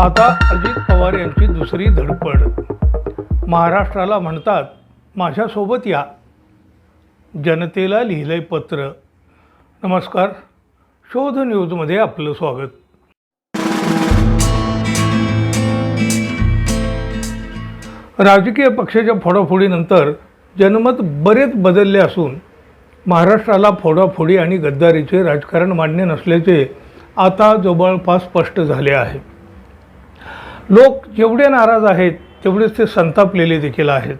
आता अजित पवार यांची दुसरी धडपड. महाराष्ट्राला म्हणतात माझ्यासोबत या. जनतेला लिहिलंय पत्र. नमस्कार शोध न्यूजमध्ये आपलं स्वागत. राजकीय पक्षाच्या फोडाफोडीनंतर जनमत बरेच बदलले असून महाराष्ट्राला फोडाफोडी आणि गद्दारीचे राजकारण मान्य नसल्याचे आता जवळपास स्पष्ट झाले आहे. लोक जेवढे नाराज आहेत तेवढेच ते संतापलेले देखील आहेत.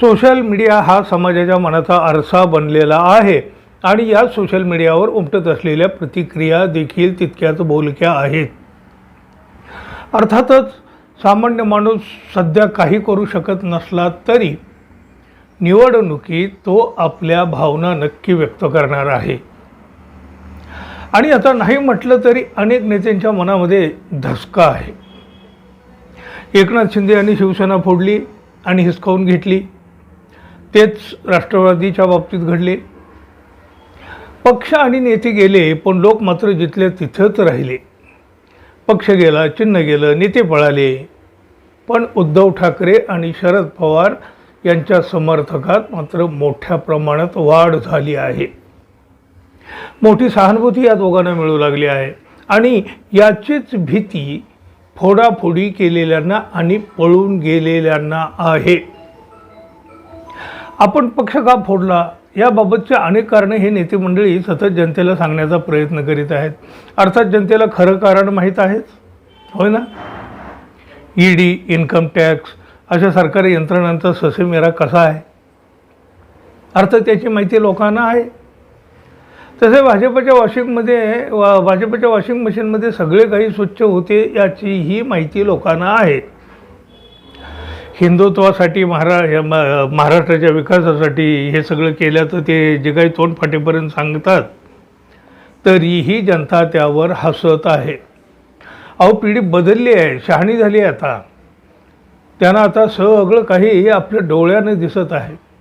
सोशल मीडिया हा समाजाच्या मनाचा आरसा बनलेला आहे आणि या सोशल मीडियावर उमटत असलेल्या प्रतिक्रिया देखील तितक्याच बोलक्या आहेत. अर्थातच सामान्य माणूस सध्या काही करू शकत नसला तरी निवडणुकीत तो आपल्या भावना नक्की व्यक्त करणार आहे. आणि आता नाही म्हटलं तरी अनेक नेत्यांच्या मनामध्ये धसका आहे. एकनाथ शिंदे यांनी शिवसेना फोडली आणि हिसकावून घेतली. तेच राष्ट्रवादीच्या बाबतीत घडले. पक्ष आणि नेते गेले पण लोक मात्र जिथले तिथंच राहिले. पक्ष गेला चिन्ह गेलं नेते पळाले. पण उद्धव ठाकरे आणि शरद पवार यांच्या समर्थकात मात्र मोठ्या प्रमाणात वाढ झाली आहे. मोठी सहानुभूती या दोघांना मिळू लागली आहे. आणि याचीच भीती फोडाफोडी केलेल्यांना आणि पळून गेलेल्यांना आहे. आपण पक्ष का फोडला? याबाबतचे अनेक कारणे हे नेते मंडळी सतत जनतेला सांगण्याचा प्रयत्न करीत आहेत. अर्थात जनतेला खरं कारण माहीत आहेच. होय ना? ईडी इन्कम टॅक्स अशा सरकारी यंत्रणांचा ससेमेरा कसा आहे? अर्थ त्याची माहिती लोकांना आहे. तसे भाजपच्या वॉशिंगमध्ये वा भाजपच्या वॉशिंग मशीनमध्ये सगळे काही स्वच्छ होते याची ही माहिती लोकांना आहे. हिंदुत्वासाठी महारा म- महाराष्ट्राच्या विकासासाठी हे सगळं केलं तर ते जे काही तोंड फाटेपर्यंत सांगतात तरीही जनता त्यावर हसत आहे. अहो पिढी बदलली आहे शहाणी झाली आहे आता. त्यांना आता सगळं काही आपल्या डोळ्यानं दिसत आहे.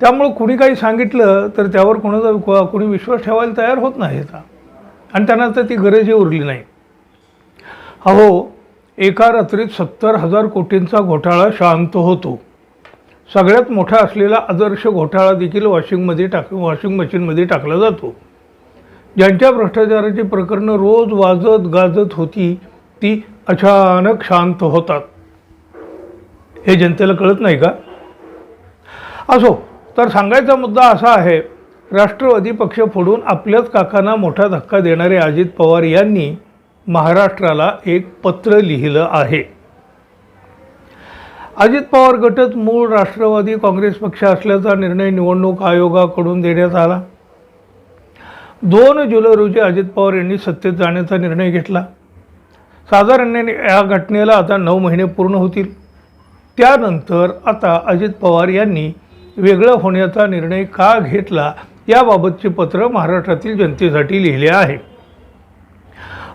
त्यामुळं कुणी काही सांगितलं तर त्यावर कोणाचा को- कोणी विश्वास ठेवायला तयार होत नाही आता. आणि त्यांना तर ती गरजही उरली नाही. अहो एका रात्रीत सत्तर हजार कोटींचा घोटाळा शांत होतो. सगळ्यात मोठा असलेला आदर्श घोटाळा देखील वॉशिंगमध्ये टाक वॉशिंग मशीनमध्ये टाकला जातो. ज्यांच्या भ्रष्टाचाराची प्रकरणं रोज वाजत गाजत होती ती अचानक शांत होतात. हे जनतेला कळत नाही का? असो तर सांगायचा मुद्दा असा आहे राष्ट्रवादी पक्ष फोडून आपल्याच काकांना मोठा धक्का देणारे अजित पवार यांनी महाराष्ट्राला एक पत्र लिहिलं आहे. अजित पवार गटच मूळ राष्ट्रवादी काँग्रेस पक्ष असल्याचा निर्णय निवडणूक आयोगाकडून देण्यात आला. दोन जुलै रोजी अजित पवार यांनी सत्तेत जाण्याचा निर्णय घेतला. साधारण या घटनेला आता नऊ महिने पूर्ण होतील. त्यानंतर आता अजित पवार यांनी वेगळं होण्याचा निर्णय का घेतला याबाबतचे पत्र महाराष्ट्रातील जनतेसाठी लिहिले आहे.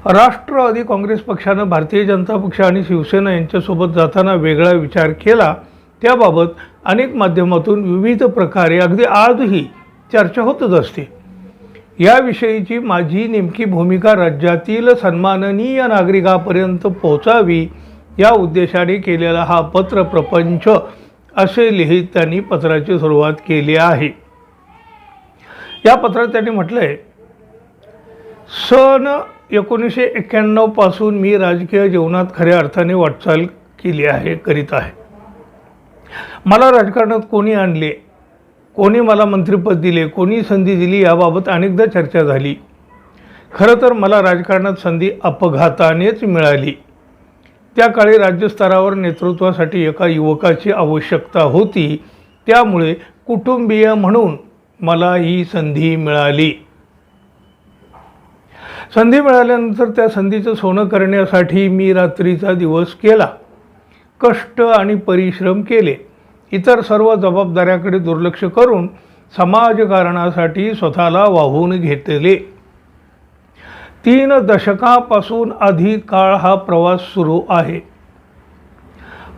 राष्ट्रवादी काँग्रेस पक्षानं भारतीय जनता पक्ष आणि शिवसेना यांच्यासोबत जाताना वेगळा विचार केला. त्याबाबत अनेक माध्यमातून विविध प्रकारे अगदी आजही चर्चा होतच असते. याविषयीची माझी नेमकी भूमिका राज्यातील सन्माननीय नागरिकापर्यंत पोहोचावी या उद्देशाने केलेला हा पत्र प्रपंच असे लिहित त्यांनी पत्राची सुरुवात केली आहे. या पत्रात त्यांनी म्हटलं आहे सन एकोणीसशे एक्क्याण्णवपासून मी राजकीय जीवनात खऱ्या अर्थाने वाटचाल केली आहे करीत आहे. मला राजकारणात कोणी आणले कोणी मला मंत्रिपद दिले कोणी संधी दिली याबाबत अनेकदा चर्चा झाली. खरं तर मला राजकारणात संधी अपघातानेच मिळाली. त्या काळी राज्यस्तरावर नेतृत्वासाठी एका युवकाची आवश्यकता होती. त्यामुळे कुटुंबीय म्हणून मला ही संधी मिळाली. संधी मिळाल्यानंतर त्या संधीचं सोनं करण्यासाठी मी रात्रीचा दिवस केला. कष्ट आणि परिश्रम केले. इतर सर्व जबाबदाऱ्याकडे दुर्लक्ष करून समाजकारणासाठी स्वतःला वाहून घेतले. तीन दशकापासून अधिक काळ हा प्रवास सुरू आहे.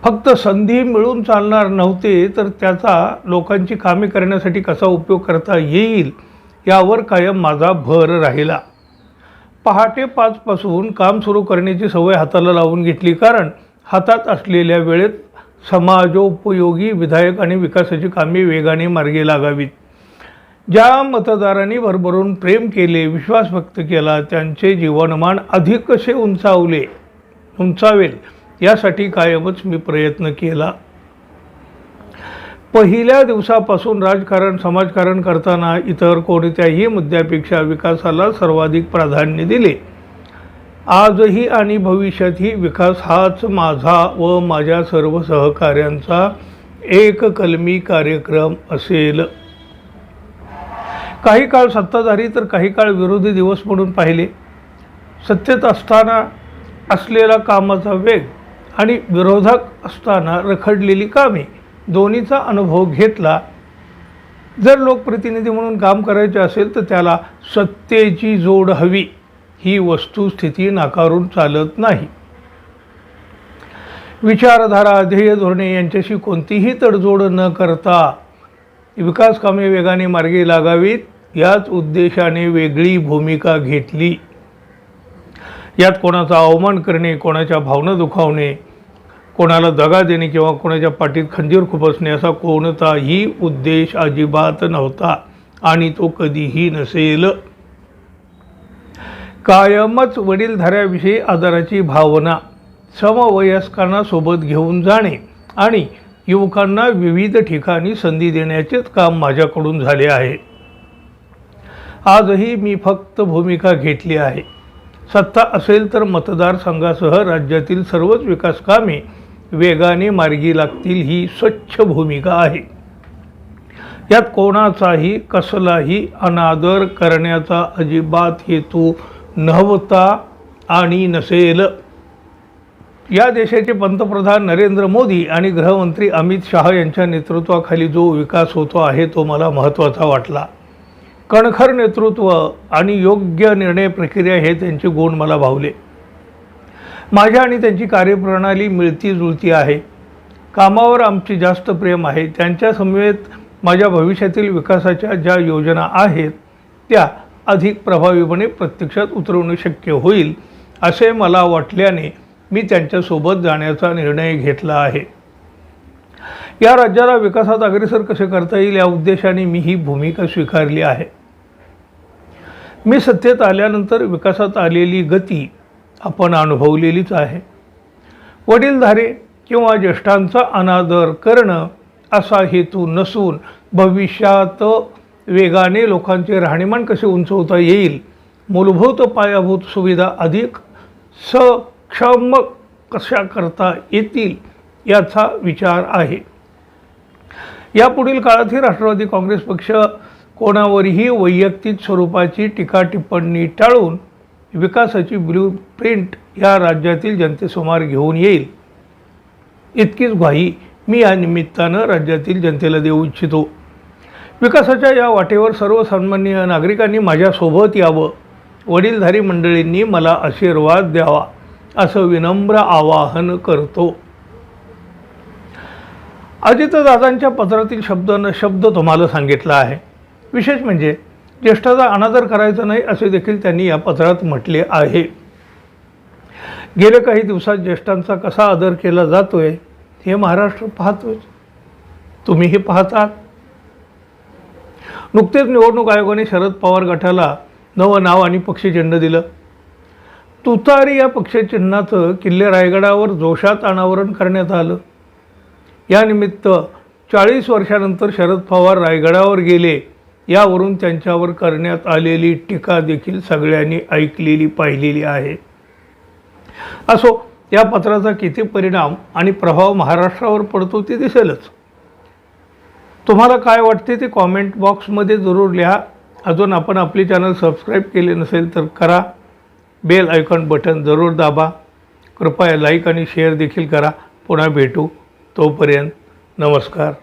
फक्त संधी मिळून चालणार नव्हते तर त्याचा लोकांची कामे करण्यासाठी कसा उपयोग करता येईल यावर कायम माझा भर राहिला. पहाटे पाचपासून काम सुरू करण्याची सवय हाताला लावून घेतली कारण हातात असलेल्या वेळेत समाजोपयोगी विधायक आणि विकासाची कामे वेगाने मार्गी लागावीत. ज्या मतदारांनी भरभरून प्रेम केले विश्वास व्यक्त केला त्यांचे जीवनमान अधिक कसे उंचावले उंचावेल यासाठी कायमच मी प्रयत्न केला. पहिल्या दिवसापासून राजकारण समाजकारण करताना इतर कोणत्याही मुद्द्यापेक्षा विकासाला सर्वाधिक प्राधान्य दिले. आजही आणि भविष्यातही विकास हाच माझा व माझ्या सर्व सहकाऱ्यांचा एक कलमी कार्यक्रम असेल. काही काळ सत्ताधारी तर काही काळ विरोधी दिवस म्हणून पाहिले. सत्तेत असताना असलेला कामाचा वेग आणि विरोधक असताना रखडलेली कामे दोन्हीचा अनुभव घेतला. जर लोकप्रतिनिधी म्हणून काम करायचे असेल तर त्याला सत्तेची जोड हवी. ही वस्तुस्थिती नाकारून चालत नाही. विचारधारा ध्येय धोरणे यांच्याशी कोणतीही तडजोड न करता विकास कामे वेगाने मार्गी लागावीत. याच उद्देशाने वेगळी भूमिका घेतली. यात कोणाचा अवमान करणे कोणाच्या भावना दुखावणे कोणाला दगा देणे किंवा कोणाच्या पाठीत खंजीर खुपसणे असा कोणताही उद्देश अजिबात नव्हता आणि तो कधीही नसेल. कायमच वडीलधाऱ्याविषयी आदराची भावना समवयस्कांना सोबत घेऊन जाणे आणि युवकांना विविध ठिकाणी संधी देण्याचेच काम माझ्याकडून झाले आहे. आजही मी फक्त भूमिका घेतली आहे. सत्ता असेल तर मतदारसंघासह राज्यातील सर्वच विकास कामे वेगाने मार्गी लागतील ही स्वच्छ भूमिका आहे. यात कोणाचाही कसलाही अनादर करण्याचा अजिबात हेतू नव्हता आणि नसेल. या देशाचे पंतप्रधान नरेंद्र मोदी आणि गृहमंत्री अमित शहा यांच्या नेतृत्वाखाली जो विकास होतो आहे तो मला महत्त्वाचा वाटला. कणखर नेतृत्व आणि योग्य निर्णय प्रक्रिया हे त्यांचे गुण मला भावले. माझ्या आणि त्यांची कार्यप्रणाली मिळती जुळती आहे. कामावर आमची जास्त प्रेम आहे. त्यांच्या समवेत माझ्या भविष्यातील विकासाच्या ज्या योजना आहेत त्या अधिक प्रभावीपणे प्रत्यक्षात उतरवणे शक्य होईल असे मला वाटल्याने मी त्यांच्यासोबत जाण्याचा निर्णय घेतला आहे. या राज्याला विकासात अग्रेसर कसे करता येईल या उद्देशाने मी ही भूमिका स्वीकारली आहे. मी सत्तेत आल्यानंतर विकासात आलेली गती आपण अनुभवलेलीच आहे. वडीलधारे किंवा ज्येष्ठांचा अनादर करणं असा हेतू नसून भविष्यात वेगाने लोकांचे राहणीमान कसे उंचवता येईल मूलभूत पायाभूत सुविधा अधिक सक्षम कशा करता येतील याचा विचार आहे. यापुढील काळातही राष्ट्रवादी काँग्रेस पक्ष कोणावरही वैयक्तिक स्वरूपाची टीका टिप्पणी टाळून विकासाची ब्ल्यू प्रिंट या राज्यातील जनतेसमोर घेऊन येईल. इतकीच ग्वाही मी या निमित्तानं राज्यातील जनतेला देऊ इच्छितो. विकासाच्या या वाटेवर सर्वसामान्य नागरिकांनी माझ्यासोबत यावं. वडीलधारी मंडळींनी मला आशीर्वाद द्यावा असं विनम्र आवाहन करतो. अजितदादांच्या पत्रातील शब्द न शब्द तुम्हाला सांगितला आहे. विशेष म्हणजे ज्येष्ठाचा अनादर करायचा नाही असे देखील त्यांनी या पत्रात म्हटले आहे. गेल्या काही दिवसात ज्येष्ठांचा कसा आदर केला जातोय हे महाराष्ट्र पाहतोय. तुम्ही हे पाहतात नुकतेच निवडणूक आयोगाने शरद पवार गटाला नवं नाव आणि पक्षचिन्ह दिलं. तुतारी या पक्षचिन्हाचं किल्ले रायगडावर जोशात अनावरण करण्यात आलं. यानिमित्त चाळीस वर्षानंतर शरद पवार रायगडावर गेले. यावरून त्यांच्यावर करण्यात आलेली टीका देखील सगळ्यांनी ऐकलेली पाहिलेली आहे. असो या पत्राचा किती परिणाम आणि प्रभाव महाराष्ट्रावर पडतो ते दिसेलच. तुम्हाला काय वाटते ते कॉमेंट बॉक्समध्ये जरूर लिहा. अजून आपण आपली चॅनल सबस्क्राईब केले नसेल तर करा. बेल आयकॉन बटन जरूर दाबा. कृपया लाईक आणि शेअर देखील करा. पुन्हा भेटू. तोपर्यंत नमस्कार.